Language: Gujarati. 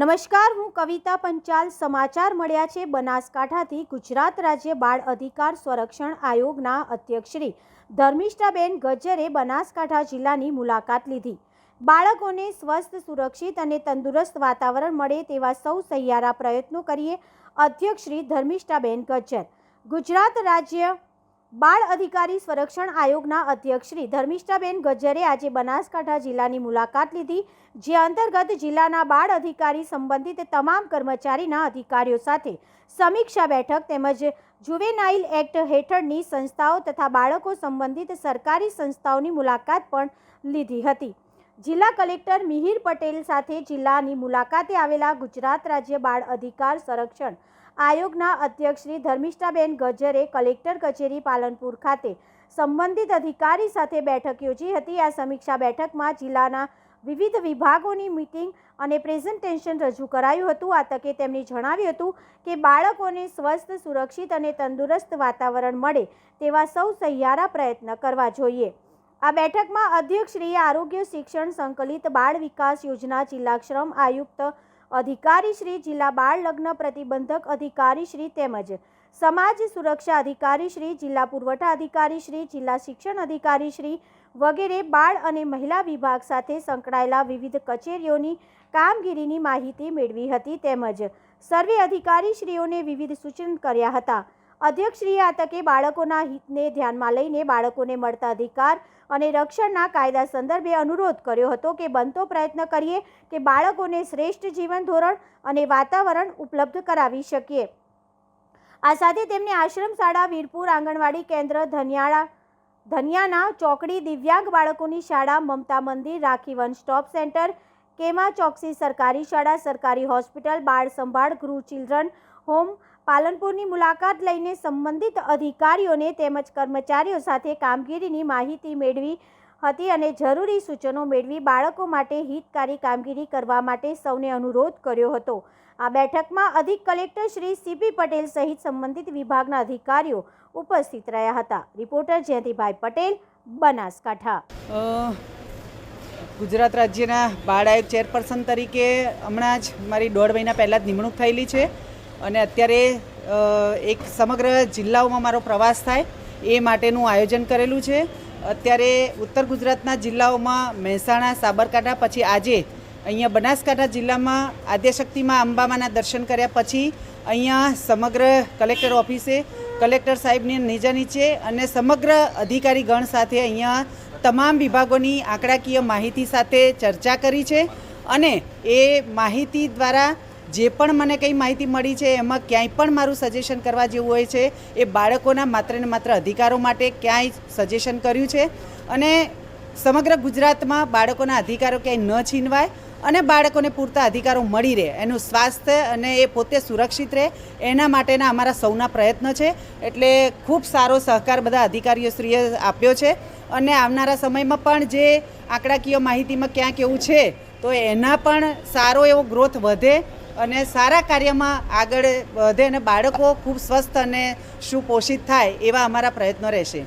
નમસ્કાર, હું કવિતા પંચાલ સમાચાર મળ્યા છે બનાસકાંઠાથી. ગુજરાત રાજ્ય બાળ અધિકાર સંરક્ષણ આયોગના અધ્યક્ષશ્રી ધર્મિષ્ઠાબેન ગજ્જરે બનાસકાંઠા જિલ્લાની મુલાકાત લીધી. બાળકોને સ્વસ્થ, સુરક્ષિત અને તંદુરસ્ત વાતાવરણ મળે તેવા સૌ સહિયારા પ્રયત્નો કરીએ અધ્યક્ષશ્રી ધર્મિષ્ઠાબેન ગજ્જર. ગુજરાત રાજ્ય બાળ અધિકારી સંરક્ષણ આયોગના અધ્યક્ષ શ્રી ધર્મિષ્ઠાબેન ગજ્જરે આજે બનાસકાંઠા જિલ્લાની મુલાકાત લીધી, જે અંતર્ગત જિલ્લાના બાળ અધિકારી સંબંધિત તમામ કર્મચારીના અધિકારીઓ સાથે સમીક્ષા બેઠક તેમજ જુવેનાઇલ એક્ટ હેઠળની સંસ્થાઓ તથા બાળકો સંબંધિત સરકારી સંસ્થાઓની મુલાકાત પણ લીધી હતી. જિલ્લા કલેક્ટર મિહિર પટેલ સાથે જિલ્લાની મુલાકાતે આવેલા ગુજરાત રાજ્ય બાળ અધિકાર સંરક્ષણ આયોગના અધ્યક્ષ શ્રી ધર્મિષ્ઠાબેન ગજ્જરે કલેક્ટર કચેરી પાલનપુર ખાતે સંબંધિત અધિકારી સાથે બેઠક યોજી હતી. આ સમીક્ષા બેઠકમાં જિલ્લાના વિવિધ વિભાગોની મીટિંગ અને પ્રેઝન્ટેશન રજૂ કરાયું હતું. આ તકે તેમણે જણાવ્યું હતું કે બાળકોને સ્વસ્થ, સુરક્ષિત અને તંદુરસ્ત વાતાવરણ મળે તેવા સૌ સહિયારા પ્રયત્ન કરવા જોઈએ. આ બેઠકમાં અધ્યક્ષશ્રીએ આરોગ્ય શિક્ષણ સંકલિત બાળ વિકાસ યોજના જિલ્લા શ્રમ આયુક્ત અધિકારી શ્રી, જિલ્લા બાળ લગ્ન પ્રતિબંધક અધિકારી શ્રી તેમજ સમાજ સુરક્ષા અધિકારી શ્રી, જિલ્લા પુરવઠા અધિકારી શ્રી, જિલ્લા શિક્ષણ અધિકારી શ્રી વગેરે બાળ અને મહિલા વિભાગ સાથે સંકળાયેલા વિવિધ કચેરીઓની કામગીરીની માહિતી મેળવી હતી તેમજ સર્વે અધિકારીશ્રીઓને વિવિધ સૂચન કર્યા હતા. અધ્યક્ષશ્રીએ આ તકે બાળકોના હિતને ધ્યાનમાં લઈને બાળકોને મળતા અધિકાર અને રક્ષણના કાયદા સંદર્ભે અનુરોધ કર્યો હતો કે બનતો પ્રયત્ન કરીએ કે બાળકોને શ્રેષ્ઠ જીવન ધોરણ અને વાતાવરણ ઉપલબ્ધ કરાવી શકીએ. આ સાથે તેમને આશ્રમ શાળા વીરપુર આંગણવાડી કેન્દ્ર ધનિયાળા, ધનિયાના ચોકડી દિવ્યાંગ બાળકોની શાળા, Mamta Mandir, Rakhi one stop centre, કેમા Choksi સરકારી શાળા, સરકારી હોસ્પિટલ, બાળ સંભાળ, ગૃહ ચિલ્ડ્રન, હોમ પાલનપુરની મુલાકાત લઈને સંબંધિત અધિકારીઓને તેમજ કર્મચારીઓ સાથે કામગીરીની માહિતી મેળવી હતી અને જરૂરી સૂચનો મેળવી બાળકો માટે હિતકારી કામગીરી કરવા માટે સૌને અનુરોધ કર્યો હતો. આ બેઠકમાં અધિક કલેક્ટર શ્રી સીપી પટેલ સહિત સંબંધિત વિભાગના અધિકારીઓ ઉપસ્થિત રહ્યા હતા. રિપોર્ટર જયંતિભાઈ પટેલ, બનાસકાંઠા. ગુજરાત રાજ્યના બાળ આયોગ ચેરપર્સન તરીકે હમણાં જ મારી દોઢ મહિના પહેલાં જ નિમણૂક થયેલી છે. અને અત્યારે એક સમગ્ર જિલ્લાઓમાં મારો પ્રવાસ થાય, એ માટેનું આયોજન કરેલું છે. અત્યારે ઉત્તર ગુજરાતના જિલ્લાઓમાં મહેસાણા, સાબરકાંઠા, પછી આજે અહીંયા બનાસકાંઠા જિલ્લામાં આદ્યશક્તિમાં અંબામાના દર્શન કર્યા પછી અહીંયા સમગ્ર કલેક્ટર ઓફિસે, કલેક્ટર સાહેબની નીચે નીચે અને સમગ્ર અધિકારી ગણ સાથે અહીંયા તમામ વિભાગોની આંકડાકીય માહિતી સાથે ચર્ચા કરી છે. અને એ માહિતી દ્વારા જે પણ મને કંઈ માહિતી મળી છે, એમાં ક્યાંય પણ મારું સજેશન કરવા જેવું હોય છે, એ બાળકોના માત્ર ને માત્ર અધિકારો માટે ક્યાંય સજેશન કર્યું છે. અને સમગ્ર ગુજરાતમાં બાળકોના અધિકારો ક્યાંય ન છીનવાય અને બાળકોને પૂરતા અધિકારો મળી રહે. એનું સ્વાસ્થ્ય અને એ પોતે સુરક્ષિત રહે, એના માટેના અમારા સૌના પ્રયત્ન છે. એટલે ખૂબ સારો સહકાર બધા અધિકારીઓશ્રીએ આપ્યો છે. અને આવનારા સમયમાં પણ જે આંકડાકીય માહિતીમાં ક્યાંક એવું છે, તો એના પણ સારો એવો ગ્રોથ વધે. અને સારા કાર્યમાં આગળ વધે અને બાળકો ખૂબ સ્વસ્થ અને સુપોષિત થાય એવા અમારા પ્રયત્નો રહેશે.